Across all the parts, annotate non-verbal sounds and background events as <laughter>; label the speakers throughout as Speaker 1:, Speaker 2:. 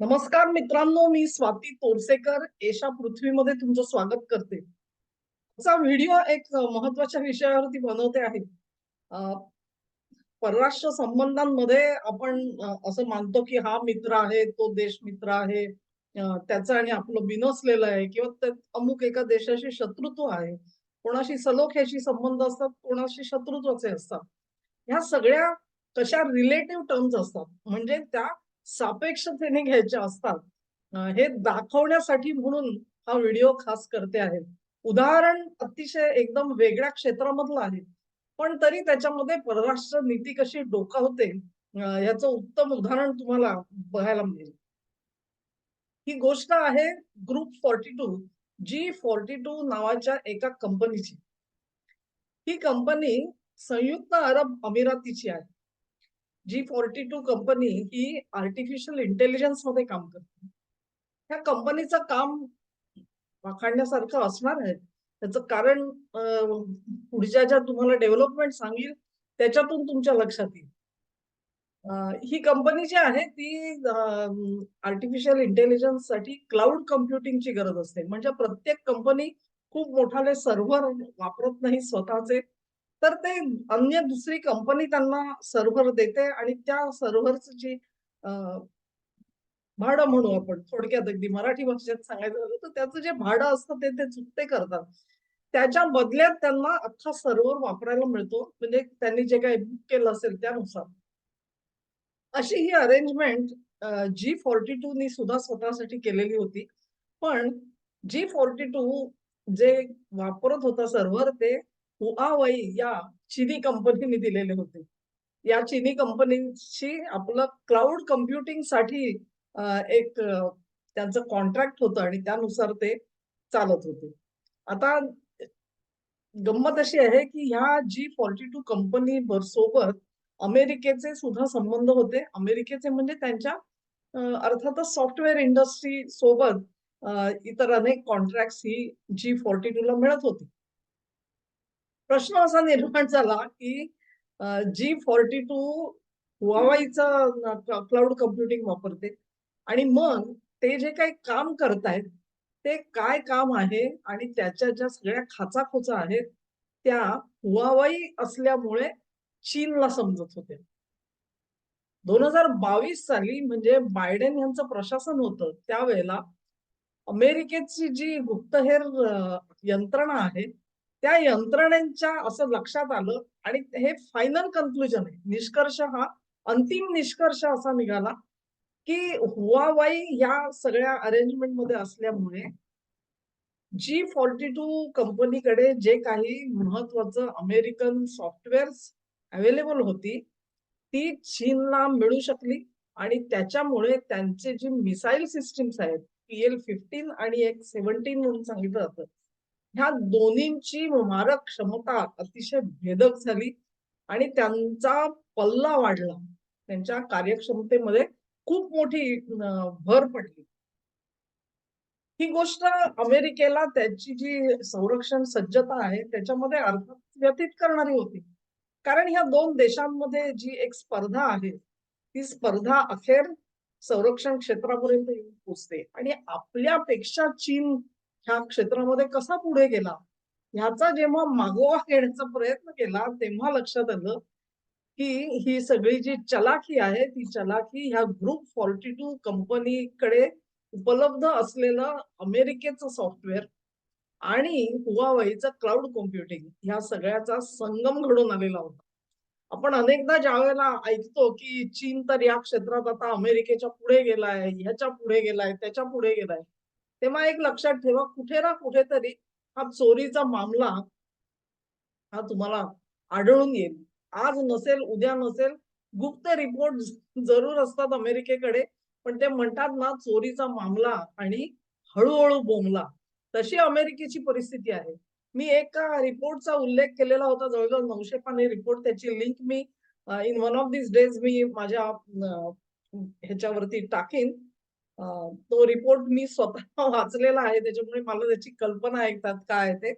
Speaker 1: नमस्कार मित्रांनो मी स्वाती तोरसेकर. एशा पृथ्वीमध्ये तुमचं स्वागत करते. आजचा व्हिडिओ एक महत्त्वाच्या विषयावरती बनवते आहे. परराष्ट्र संबंधांमध्ये आपण असं मानतो की हा मित्र आहे तो देश मित्र आहे. त्याचं आणि आपलं बिनसलेलं आहे किंवा त्या- अमुक एका देशाशी शत्रुत्व आहे. कोणाशी सलोख्याशी संबंध असतात कोणाशी शत्रुत्वाचे असतात. ह्या सगळ्या कशा रिलेटिव्ह टर्म्स असतात म्हणजे त्या सापेक्षतेने घ्यायच्या असतात. हे दाखवण्यासाठी म्हणून हा व्हिडिओ खास करते आहे. उदाहरण अतिशय एकदम वेगळ्या क्षेत्रामधलं आहे. पण तरी त्याच्यामध्ये परराष्ट्र नीती कशी डोका होते याचं उत्तम उदाहरण तुम्हाला बघायला मिळेल. ही गोष्ट आहे group forty two G forty two नावाच्या एका कंपनीची ही कंपनी संयुक्त अरब अमिरातीची आहे. जी फोर्टी टू कंपनी ही आर्टिफिशियल इंटेलिजन्समध्ये काम करते. ह्या कंपनीचं काम वाखाणण्यासारखं असणार आहे. त्याचं कारण पुढच्या ज्या तुम्हाला डेव्हलपमेंट सांगेल त्याच्यातून तुमच्या लक्षात येईल. ही कंपनी जी आहे ती आर्टिफिशियल इंटेलिजन्ससाठी क्लाउड कम्प्युटिंगची गरज असते. म्हणजे प्रत्येक कंपनी खूप मोठाले सर्व्हर वापरत नाही स्वतःचे. तर ते अन्य दुसरी कंपनी त्यांना सर्व्हर देते आणि त्या सर्व्हरचं जी भाडं म्हणू आपण थोडक्यात अगदी मराठी भाषेत सांगायचं झालं तर त्याचं जे भाडं असतं ते ते चुकते करतात. त्याच्या बदल्यात त्यांना अख्खा सर्व्हर वापरायला मिळतो म्हणजे त्यांनी जे काही बुक केलं असेल त्यानुसार. अशी ही अरेंजमेंट जी फॉर्टी टू नी सुद्धा स्वतःसाठी केलेली होती. पण जी फॉर्टी टू जे वापरत होता सर्व्हर ते हुआवई या चिनी कंपनीने दिलेले होते. या चिनी कंपनीशी आपलं क्लाउड कम्प्युटिंगसाठी एक त्यांचं कॉन्ट्रॅक्ट होतं आणि त्यानुसार ते चालत होते. आता गंमत अशी आहे की ह्या जी फॉर्टी टू कंपनी सोबत अमेरिकेचे सुद्धा संबंध होते. अमेरिकेचे म्हणजे त्यांच्या अर्थातच सॉफ्टवेअर इंडस्ट्री सोबत इतर अनेक कॉन्ट्रॅक्ट ही जी फॉर्टी टू ला मिळत होती. प्रश्न असा निर्माण झाला की जी फॉर्टी टू हुवावाईचा क्लाउड कम्प्युटिंग वापरते आणि मग ते जे काही काम करतायत ते काय काम आहे आणि त्याच्या ज्या सगळ्या खाचाखोचा आहेत त्या हुआवाई असल्यामुळे चीनला समजत होते. दोन हजार बावीस साली म्हणजे बायडेन यांचं प्रशासन होतं त्यावेळेला अमेरिकेची जी गुप्तहेर यंत्रणा आहे त्या यंत्रणेच्या असं लक्षात आलं आणि हे फायनल कन्क्लुजन आहे. निष्कर्ष हा अंतिम निष्कर्ष असा निघाला की हुवावाई या सगळ्या अरेंजमेंटमध्ये असल्यामुळे जी फॉर्टी टू कंपनीकडे जे काही महत्वाचं अमेरिकन सॉफ्टवेअर्स अवेलेबल होती ती चीनला मिळू शकली आणि त्याच्यामुळे त्यांचे जे मिसाईल सिस्टीम्स आहेत पी एल फिफ्टीन आणि एक सेव्हन्टीन म्हणून सांगितलं जातं ह्या दोन्हींची मारक क्षमता अतिशय भेदक झाली आणि त्यांचा पल्ला वाढला. त्यांच्या कार्यक्षमतेमध्ये खूप मोठी भर पडली. ही गोष्ट अमेरिकेला त्याची जी संरक्षण सज्जता आहे त्याच्यामध्ये अर्थात व्यतीत करणारी होती. कारण ह्या दोन देशांमध्ये जी एक स्पर्धा आहे ती स्पर्धा अखेर संरक्षण क्षेत्रापर्यंत येऊन पोचते. आणि आपल्यापेक्षा चीन ह्या क्षेत्रामध्ये कसा पुढे गेला? ह्याचा जेव्हा मागोवा घेण्याचा प्रयत्न केला तेव्हा लक्षात आलं की ही सगळी जी चलाखी आहे ती चलाखी ह्या ग्रुप फॉर्टी टू कंपनीकडे उपलब्ध असलेलं अमेरिकेचं सॉफ्टवेअर आणि हुवावाईचं क्लाउड कॉम्प्युटिंग ह्या सगळ्याचा संगम घडून आलेला होता. आपण अनेकदा ज्या वेळेला ऐकतो की चीन तर या क्षेत्रात आता अमेरिकेच्या पुढे गेलाय ह्याच्या पुढे गेलाय त्याच्या पुढे गेलाय तेव्हा एक लक्षात ठेवा कुठे ना कुठेतरी हा चोरीचा मामला हा तुम्हाला आढळून येईल. आज नसेल उद्या नसेल गुप्त रिपोर्ट जरूर असतात अमेरिकेकडे पण ते म्हणतात ना चोरीचा मामला आणि हळूहळू बोंबला. तशी अमेरिकेची परिस्थिती आहे. मी एका रिपोर्टचा उल्लेख केलेला होता जवळजवळ नऊशे पाने रिपोर्ट. त्याची link me in one of this days मी माझ्या ह्याच्यावरती टाकीन. तो रिपोर्ट मी स्वतः <laughs> वाचलेला आहे. त्याच्यामुळे मला त्याची कल्पना ऐकतात काय ते.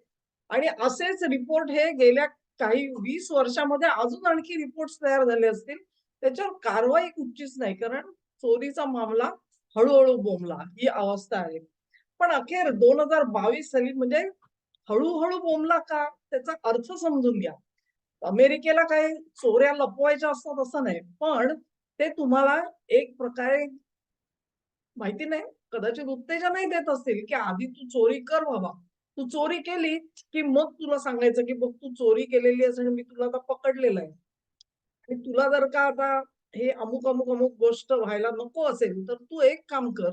Speaker 1: आणि असेच रिपोर्ट हे गेल्या काही वीस वर्षामध्ये अजून आणखी रिपोर्ट तयार झाले असतील. त्याच्यावर कारवाई कुठचीच नाही. कारण चोरीचा मामला हळूहळू बोंबला. ही अवस्था आहे. पण अखेर दोन हजार बावीस साली म्हणजे हळूहळू बोंबला का? त्याचा अर्थ समजून घ्या. अमेरिकेला काही चोऱ्या लपवायच्या असतात असं नाही. पण ते तुम्हाला एक प्रकारे माहिती नाही. कदाचित उत्तेजनही देत असतील की आधी तू चोरी कर बाबा. तू चोरी केली की मग तुला सांगायचं की बघ तू चोरी केलेली आहेस आणि मी तुला आता पकडलेलं आहे. आणि तुला जर का आता हे अमुक अमुक अमुक गोष्ट व्हायला नको असेल तर तू एक काम कर.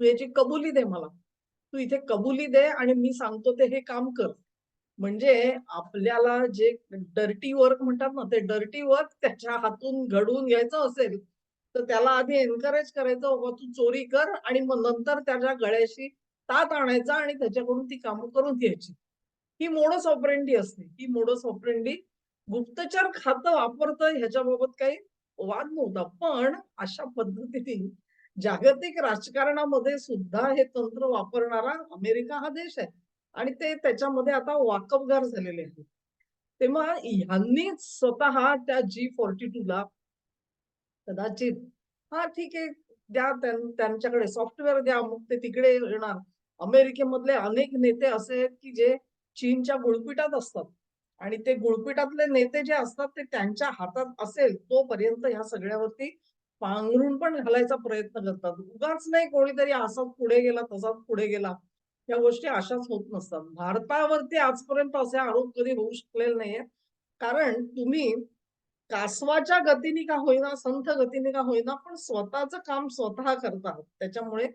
Speaker 1: तू याची कबुली दे मला. तू इथे कबुली दे आणि मी सांगतो ते हे काम कर. म्हणजे आपल्याला जे डर्टी वर्क म्हणतात ना ते डर्टी वर्क त्याच्या हातून घडवून घ्यायचं असेल तर त्याला आधी एनकरेज करायचं बाबा तू चोरी कर आणि मग नंतर त्याच्या गळ्याशी तात आणायचा आणि त्याच्याकडून ती कामं करून घ्यायची. ही मोडस ऑपरेंडी असते. ही मोडस ऑपरेंडी गुप्तचर खातं वापरतं ह्याच्याबाबत काही वाद नव्हता. पण अशा पद्धतीने जागतिक राजकारणामध्ये सुद्धा हे तंत्र वापरणारा अमेरिका हा देश आहे. आणि ते त्याच्यामध्ये आता वाकबगार झालेले आहेत. तेव्हा ह्यांनीच स्वतः त्या जी फॉर्टी टू ला कदाचित. हा ठीक आहे. द्या त्यांच्याकडे. सॉफ्टवेअर द्या मग ते तिकडे येणार. अमेरिकेमधले अनेक नेते असे आहेत की जे चीनच्या गुळपिटात असतात. आणि ते गुळपिटातले नेते जे असतात ते त्यांच्या हातात असेल तोपर्यंत ह्या सगळ्यावरती पांघरून पण घालायचा प्रयत्न करतात. उगाच नाही कोणीतरी असाच पुढे गेला तसाच पुढे गेला. या गोष्टी अशाच होत नसतात. भारतावरती आजपर्यंत असे आरोप कधी होऊ शकलेले नाहीये कारण तुम्ही कासवाच्या गतीने का होईना संथ गतीने का होईना पण स्वतःच काम स्वतः करतात. त्याच्यामुळे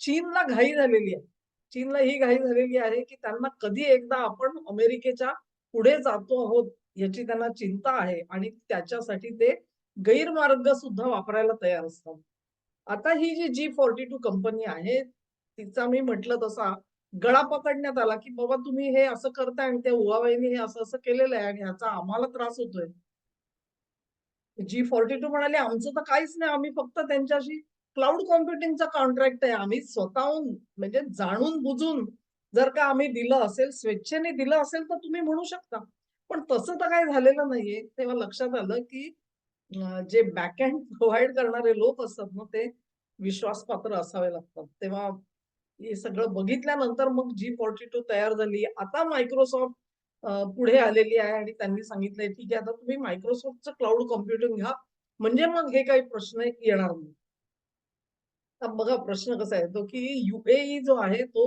Speaker 1: चीनला घाई झालेली आहे. चीनला ही घाई झालेली आहे की त्यांना कधी एकदा आपण अमेरिकेच्या पुढे जातो आहोत याची त्यांना चिंता आहे आणि त्याच्यासाठी ते गैरमार्ग सुद्धा वापरायला तयार असतात. आता ही G G forty two company आहे तिचा मी म्हटलं तसा गळा पकडण्यात आला की बाबा तुम्ही हे असं करताय आणि त्या उवाबाईने हे असं असं केलेलं आहे आणि ह्याचा आम्हाला त्रास होतोय. जी फॉर्टी टू म्हणाले आमचं तर काहीच नाही आम्ही फक्त त्यांच्याशी क्लाउड कॉम्प्युटिंगचा कॉन्ट्रॅक्ट आहे. आम्ही स्वतःहून म्हणजे जाणून बुजून जर का आम्ही दिलं असेल स्वेच्छेने दिलं असेल तर तुम्ही म्हणू शकता. पण तसं तर काही झालेलं नाहीये. तेव्हा लक्षात आलं की जे बॅकहँड प्रोव्हाइड करणारे लोक असतात ना ते विश्वासपात्र असावे लागतात. तेव्हा हे सगळं बघितल्यानंतर मग जी फॉर्टी टू तयार झाली. आता मायक्रोसॉफ्ट पुढे आलेली आहे आणि त्यांनी सांगितलंय ठीक आहे आता तुम्ही मायक्रोसॉफ्टचं क्लाउड कॉम्प्युटिंग घ्या. म्हणजे मग हे काही प्रश्न येणार नाही. आता बघा प्रश्न कसा येतो की युएई जो आहे तो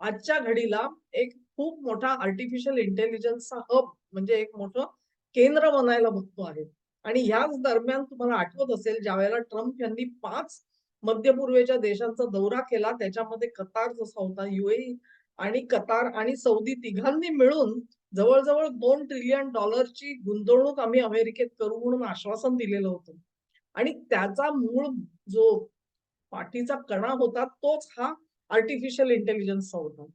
Speaker 1: आजच्या घडीला एक खूप मोठा आर्टिफिशियल इंटेलिजन्सचा हब म्हणजे एक मोठं केंद्र बनायला बघतो आहे. आणि ह्याच दरम्यान तुम्हाला आठवत असेल ज्यावेळेला ट्रम्प यांनी पाच मध्य पूर्वेच्या देशांचा दौरा केला त्याच्यामध्ये कतार जसा होता युएई आणि कतार आणि सौदी तिघांनी मिळून जवळजवळ दोन ट्रिलियन डॉलरची गुंतवणूक आम्ही अमेरिकेत करू म्हणून आश्वासन दिलेलं होतं. आणि त्याचा मूळ जो पाठीचा कणा होता तोच हा आर्टिफिशियल इंटेलिजन्सचा होता.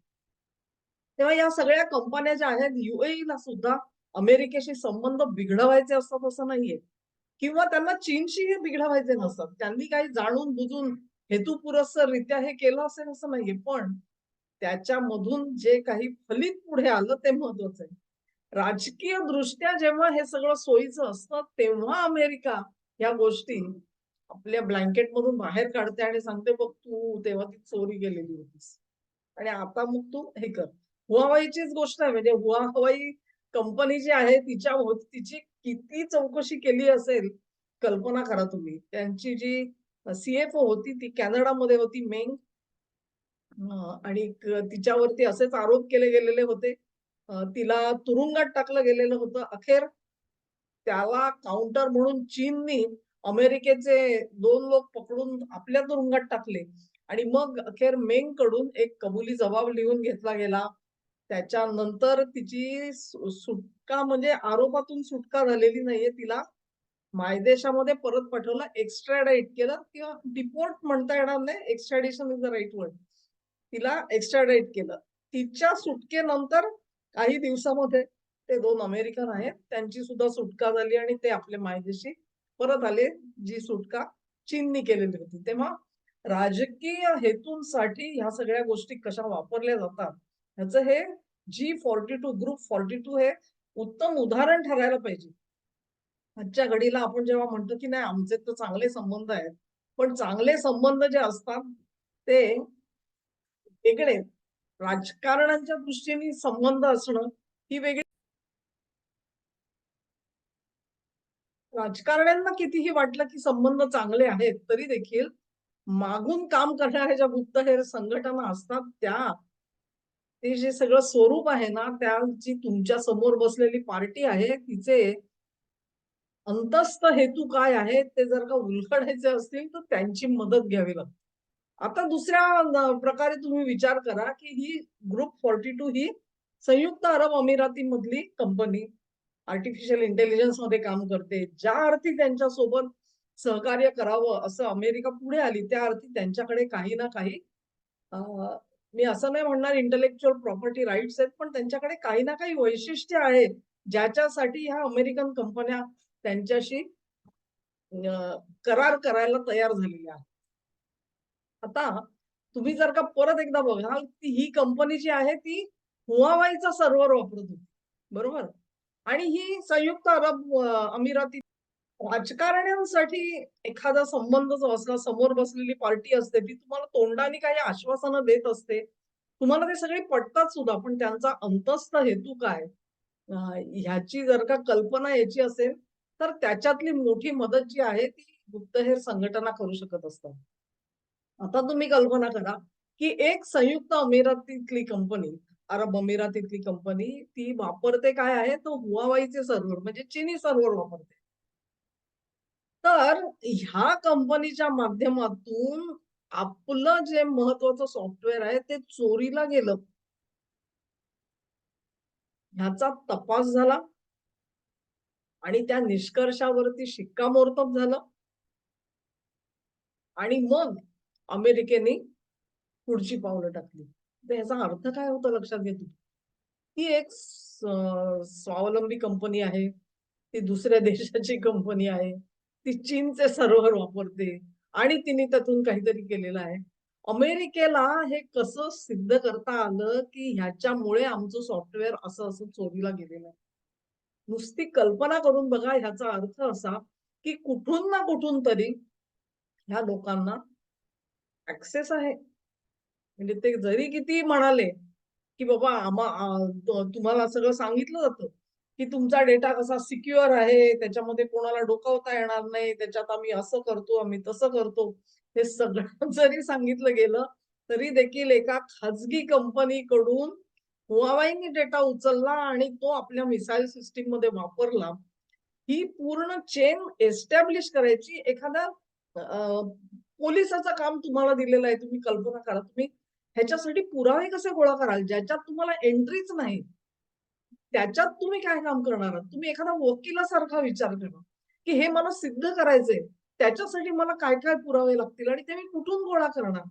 Speaker 1: तेव्हा या सगळ्या कंपन्या ज्या आहेत युएईला सुद्धा अमेरिकेशी संबंध बिघडवायचे असतात असं नाहीये. किंवा त्यांना चीनशीही बिघडवायचे नसतात. त्यांनी काही जाणून बुजून हेतुपुरस्सररित्या हे केलं असेल असं नाहीये. पण त्याच्यामधून जे काही फलित पुढे आलं ते महत्वाचं आहे. राजकीय दृष्ट्या जेव्हा हे सगळं सोयीचं असतं तेव्हा अमेरिका या गोष्टी आपल्या ब्लँकेट मधून बाहेर काढते आणि सांगते बघ तू तेव्हा ती चोरी गेलेली होतीस. आणि आता मग तू हे कर. हुवावाईचीच गोष्ट आहे. म्हणजे हुवावाई कंपनी जी आहे तिच्या हो, तिची किती चौकशी केली असेल कल्पना करा तुम्ही. त्यांची जी सीएफओ होती ती कॅनडामध्ये होती मेंग आणि तिच्यावरती असेच आरोप केले गेलेले होते. तिला तुरुंगात टाकलं गेलेलं होतं. अखेर त्याला काउंटर म्हणून चीननी अमेरिकेचे दोन लोक पकडून आपल्या तुरुंगात टाकले. आणि मग अखेर मेंगकडून एक कबुली जबाब लिहून घेतला गेला. त्याच्यानंतर तिची सुटका म्हणजे आरोपातून सुटका झालेली नाहीये. तिला मायदेशामध्ये परत पाठवलं. एक्स्ट्राडाईट केलं किंवा डिपोर्ट म्हणता येणार नाही. Extradition is the right word तिला एक्स्ट्राडाईट केलं. तिच्या सुटकेनंतर काही दिवसामध्ये ते दोन अमेरिकन आहेत त्यांची सुद्धा सुटका झाली आणि ते आपल्या मायदेशी परत आले जी सुटका चीननी केलेली होती. तेव्हा राजकीय हेतूंसाठी ह्या सगळ्या गोष्टी कशा वापरल्या जातात ह्याचं हे G forty two group forty two हे उत्तम उदाहरण ठरायला पाहिजे. आजच्या घडीला आपण जेव्हा म्हणतो की नाही आमचे तर चांगले संबंध आहेत पण चांगले संबंध जे असतात ते वेगळे. राजकारणाच्या दृष्टीने संबंध असणं ही वेगळी राजकारण्यांना कितीही वाटलं की संबंध चांगले आहेत तरी देखील मागून काम करणाऱ्या ज्या गुप्तहेर संघटना असतात त्या ते जे सगळं स्वरूप आहे ना त्याची तुमच्यासमोर बसलेली पार्टी आहे तिचे अंतस्थ हेतू काय आहे ते जर का उलगडायचे असतील तर त्यांची मदत घ्यावी लागते. आता दुसऱ्या प्रकारे तुम्ही विचार करा की ही ग्रुप फॉर्टी टू ही संयुक्त अरब अमिरातीमधली कंपनी आर्टिफिशियल इंटेलिजन्समध्ये काम करते. ज्या अर्थी त्यांच्यासोबत सहकार्य करावं असं अमेरिका पुढे आली त्या अर्थी त्यांच्याकडे काही ना काही मी असं नाही म्हणणार इंटलेक्च्युअल प्रॉपर्टी राईट्स आहेत पण त्यांच्याकडे काही ना काही वैशिष्ट्य आहे ज्याच्यासाठी ह्या अमेरिकन कंपन्या त्यांच्याशी करार करायला तयार झालेल्या आहेत. आता तुम्ही जर का परत एकदा बघाल ही कंपनी जी आहे ती हुआवाईचा सर्व्हर वापरत होती. बरोबर? आणि ही संयुक्त अरब अमिराती राजकारण्यांसाठी एखादा संबंध जो असला समोर बसलेली पार्टी असते ती तुम्हाला तोंडाने काही आश्वासनं देत असते. तुम्हाला ते सगळे पटतात सुद्धा पण त्यांचा अंतस्थ हेतू काय? ह्याची जर का कल्पना याची असेल तर त्याच्यातली मोठी मदत जी आहे ती गुप्तहेर संघटना करू शकत असतात. आता तुम्ही कल्पना करा की एक संयुक्त अमिरातीतली कंपनी अरब अमिरातीतली कंपनी ती वापरते काय आहे? तो हुआवाईचे सर्व्हर म्हणजे चिनी सर्व्हर वापरते. तर ह्या कंपनीच्या माध्यमातून आपलं जे महत्वाचं सॉफ्टवेअर आहे ते चोरीला गेलं. ह्याचा तपास झाला. आणि त्या निष्कर्षावरती शिक्कामोर्तब झालं. आणि मग अमेरिकेने पुढची पावलं टाकली. तर याचा अर्थ काय होतो लक्षात घेतो ही एक स्वावलंबी कंपनी आहे ती दुसऱ्या देशाची कंपनी आहे ती चीनचे सर्व्हर वापरते आणि तिने त्यातून काहीतरी केलेलं आहे. अमेरिकेला हे कसं सिद्ध करता आलं की ह्याच्यामुळे आमचं सॉफ्टवेअर असं असं चोरीला गेलेलं आहे? नुसती कल्पना करून बघा ह्याचा अर्थ असा की कुठून ना कुठून तरी ह्या लोकांना ऍक्सेस आहे. म्हणजे ते जरी किती म्हणाले की बाबा आम्हा तुम्हाला सगळं सांगितलं जातं की तुमचा डेटा कसा सिक्युअर आहे त्याच्यामध्ये कोणाला डोकावता येणार नाही त्याच्यात आम्ही असं करतो आम्ही तसं करतो. हे सगळं <laughs> जरी सांगितलं गेलं तरी देखील एका खाजगी कंपनीकडून हुआवाईने डेटा उचलला आणि तो आपल्या मिसाईल सिस्टीममध्ये वापरला. ही पूर्ण चेन एस्टॅब्लिश करायची एखादा पोलिसाचं काम तुम्हाला दिलेलं आहे तुम्ही कल्पना करा. तुम्ही ह्याच्यासाठी पुरावे कसे गोळा कराल? ज्याच्यात तुम्हाला एंट्रीच नाही त्याच्यात तुम्ही काय काम करणार आहात? तुम्ही एखादा वकिलासारखा विचार करा की हे मला सिद्ध करायचंय त्याच्यासाठी मला काय काय पुरावे लागतील आणि ते मी कुठून गोळा करणार?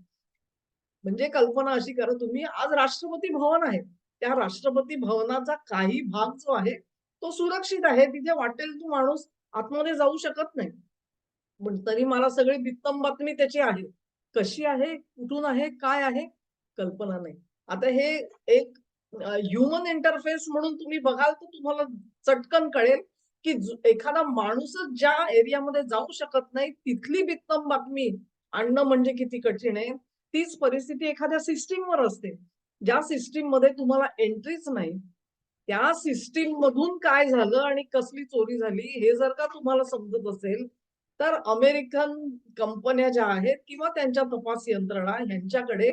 Speaker 1: म्हणजे कल्पना अशी करा तुम्ही आज राष्ट्रपती भवन आहे त्या राष्ट्रपती भवनाचा काही भाग जो आहे तो सुरक्षित आहे. तिथे वाटेल तो माणूस आतमध्ये जाऊ शकत नाही. पण तरी मला सगळी बित्तम बातमी त्याची आहे. कशी आहे? कुठून आहे? काय आहे? कल्पना नाही. आता हे एक ह्युमन इंटरफेस म्हणून तुम्ही बघाल तर तुम्हाला चटकन कळेल की एखादा माणूसच ज्या एरियामध्ये जाऊ शकत नाही तिथली बित्तम बातमी आणणं म्हणजे किती कठीण आहे? तीच परिस्थिती एखाद्या सिस्टीमवर असते. ज्या सिस्टीममध्ये तुम्हाला एंट्रीच नाही त्या सिस्टीम मधून काय झालं आणि कसली चोरी झाली हे जर का तुम्हाला समजत असेल तर अमेरिकन कंपन्या ज्या आहेत किंवा त्यांच्या तपास यंत्रणा यांच्याकडे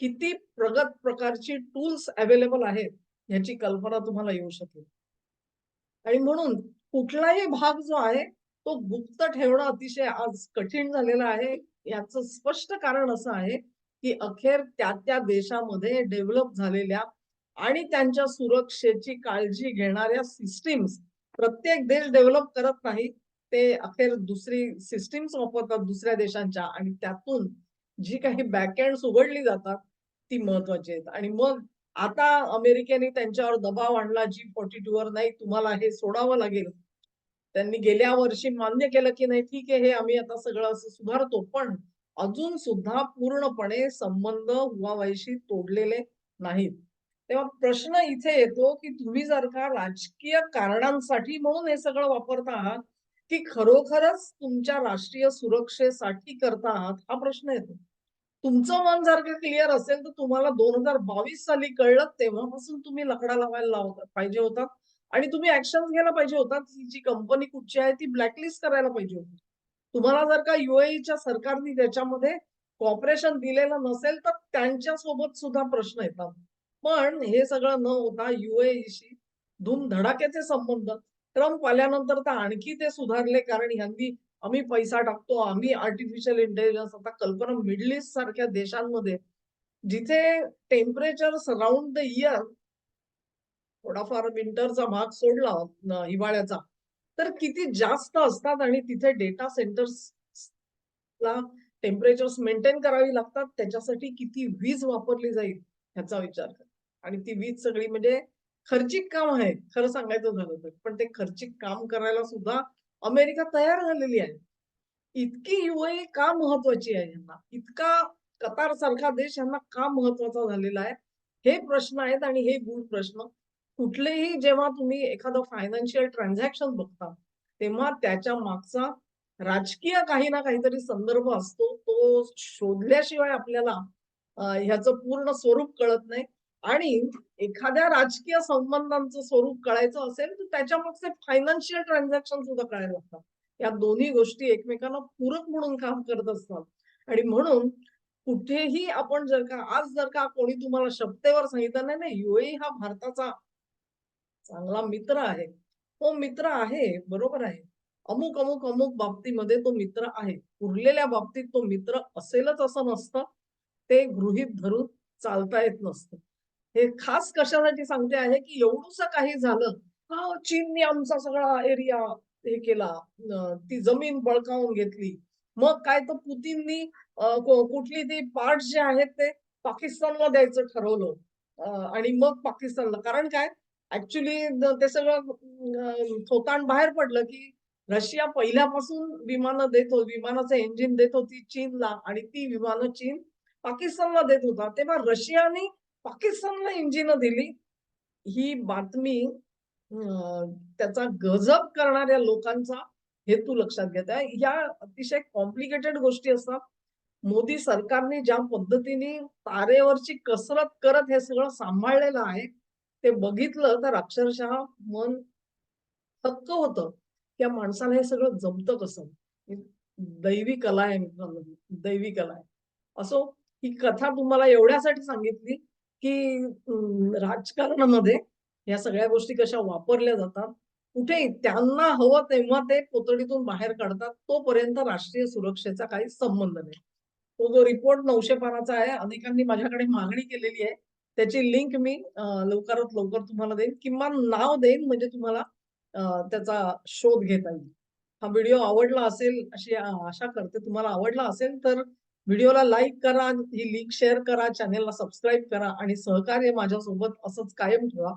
Speaker 1: किती प्रगत प्रकारची टूल्स अवेलेबल आहेत याची कल्पना तुम्हाला येऊ शकेल. आणि म्हणून कुठलाही भाग जो आहे तो गुप्त ठेवणं अतिशय आज कठीण झालेलं आहे. याचं स्पष्ट कारण असं आहे की अखेर त्या त्या देशामध्ये डेव्हलप झालेल्या आणि त्यांच्या सुरक्षेची काळजी घेणाऱ्या सिस्टीम्स प्रत्येक देश डेव्हलप करत नाही ते अखेर दुसरी सिस्टीम्स वापरतात दुसऱ्या देशांच्या आणि त्यातून जी काही बॅकएंड उघडली जातात ती महत्वाची आहेत. आणि मग आता अमेरिकेने त्यांच्यावर दबाव आणला जी फोर्टी टू वर नाही तुम्हाला हे सोडावं लागेल. त्यांनी गेल्या वर्षी मान्य केलं की नाही ठीक आहे हे आम्ही आता सगळं असं सुधारतो पण अजून सुद्धा पूर्णपणे संबंध हुवावाईशी तोडलेले नाहीत. तेव्हा प्रश्न इथे येतो की तुम्ही जर का राजकीय कारणांसाठी म्हणून हे सगळं वापरता आहात की खरोखरच तुमच्या राष्ट्रीय सुरक्षेसाठी करता आहात हा प्रश्न येतो. तुमचं मन जर का क्लिअर असेल तर तुम्हाला 2022 साली कळलं तेव्हापासून तुम्ही लकडा लावायला लावता पाहिजे होता आणि तुम्ही ऍक्शन घ्यायला पाहिजे होता जी कंपनी कुठची आहे ती ब्लॅकलिस्ट करायला पाहिजे होती. तुम्हाला जर का युएईच्या सरकारने त्याच्यामध्ये कॉपरेशन दिलेलं नसेल तर त्यांच्यासोबत सुद्धा प्रश्न येतात. पण हे सगळं न होता युएईशी धूमधडाक्याचे संबंध. ट्रम्प आल्यानंतर तर आणखी ते सुधारले कारण ह्यांनी आम्ही पैसा टाकतो, आम्ही आर्टिफिशियल इंटेलिजन्स आता कल्पना मिडल ईस्ट सारख्या देशांमध्ये जिथे टेम्परेचर सराउंड द इयर थोडाफार विंटरचा भाग सोडला हिवाळ्याचा, तर किती जास्त असतात आणि तिथे डेटा सेंटर्सला टेम्परेचर्स मेंटेन करावी लागतात. त्याच्यासाठी किती वीज वापरली जाईल ह्याचा विचार कर आणि ती वीज सगळी म्हणजे खर्चिक काम आहे खरं सांगायचं झालं तर. पण ते खर्चिक काम करायला सुद्धा अमेरिका तयार झालेली आहे. इतकी युए का महत्वाची आहे ह्यांना? इतका कतार सारखा देश ह्यांना का महत्त्वाचा झालेला आहे? हे प्रश्न आहेत आणि हे गुड प्रश्न. कुठलेही जेव्हा तुम्ही एखादं फायनान्शियल ट्रान्झॅक्शन बघता, तेव्हा त्याच्या मागचा राजकीय काही ना काहीतरी संदर्भ असतो. तो शोधल्याशिवाय आपल्याला ह्याचं पूर्ण स्वरूप कळत नाही आणि एखाद्या राजकीय संबंधांचं स्वरूप कळायचं असेल तर त्याच्यामागचे फायनान्शियल ट्रान्झॅक्शन सुद्धा कळायला लागतात. या दोन्ही गोष्टी एकमेकांना पूरक म्हणून काम करत असतात आणि म्हणून कुठेही आपण जर का आज जर का कोणी तुम्हाला शब्देवर सांगितलं, "नाही, ना यूएई हा भारताचा चांगला मित्र आहे." तो मित्र आहे, बरोबर आहे. अमुक, अमुक, अमुक बाबतीमध्ये तो मित्र आहे. उरलेल्या बाबतीत तो मित्र असेलच असं नसतं. ते गृहीत धरून चालता येत नसतं. हे खास कशासाठी सांगते आहे, की एवढंसं काही झालं, हा चीनने आमचा सगळा एरिया हे केला, ती जमीन बळकावून घेतली." मग काय तर पुतीननी कुठली ती पार्ट्स जे आहेत ते पाकिस्तानला द्यायचं ठरवलं आणि मग पाकिस्तानला कारण काय ऍक्च्युली ते सगळं अ, बाहेर पडलं, की रशिया पहिल्यापासून विमानं देत होती, विमानाचं इंजिन देत होती चीनला आणि ती विमानं चीन पाकिस्तानला देत होता. तेव्हा रशियाने पाकिस्तानला इंजिन दिली. ही बातमी त्याचा गजब करणाऱ्या लोकांचा हेतू लक्षात घेता. या अतिशय कॉम्प्लिकेटेड गोष्टी असतात. मोदी सरकारने ज्या पद्धतीने तारेवरची कसरत करत हे सगळं सांभाळलेलं आहे, ते बघितलं तर अक्षरशः मन थक्क होतं. त्या माणसाला हे सगळं जमतं कसं? दैवी कला आहे मित्रांनो, दैवी कला आहे. असो, ही कथा तुम्हाला एवढ्यासाठी सांगितली, की राजकारणामध्ये या सगळ्या गोष्टी कशा वापरल्या जातात. कुठे त्यांना हवं तेव्हा ते पोतडीतून बाहेर काढतात. तोपर्यंत राष्ट्रीय सुरक्षेचा काही संबंध नाही. तो जो रिपोर्ट नऊशे पानाचा आहे, अनेकांनी माझ्याकडे मागणी केलेली आहे. त्याची लिंक मी लवकरात लवकर तुम्हाला देईन. किमान नाव देईन म्हणजे तुम्हाला त्याचा शोध घेता येईल. हा व्हिडिओ आवडला असेल अशी आशा करते. तुम्हाला आवडला असेल तर व्हिडिओला लाईक करा, ही लिंक शेअर करा, चॅनेलला सबस्क्राईब करा आणि सहकार्य माझ्यासोबत असंच कायम ठेवा.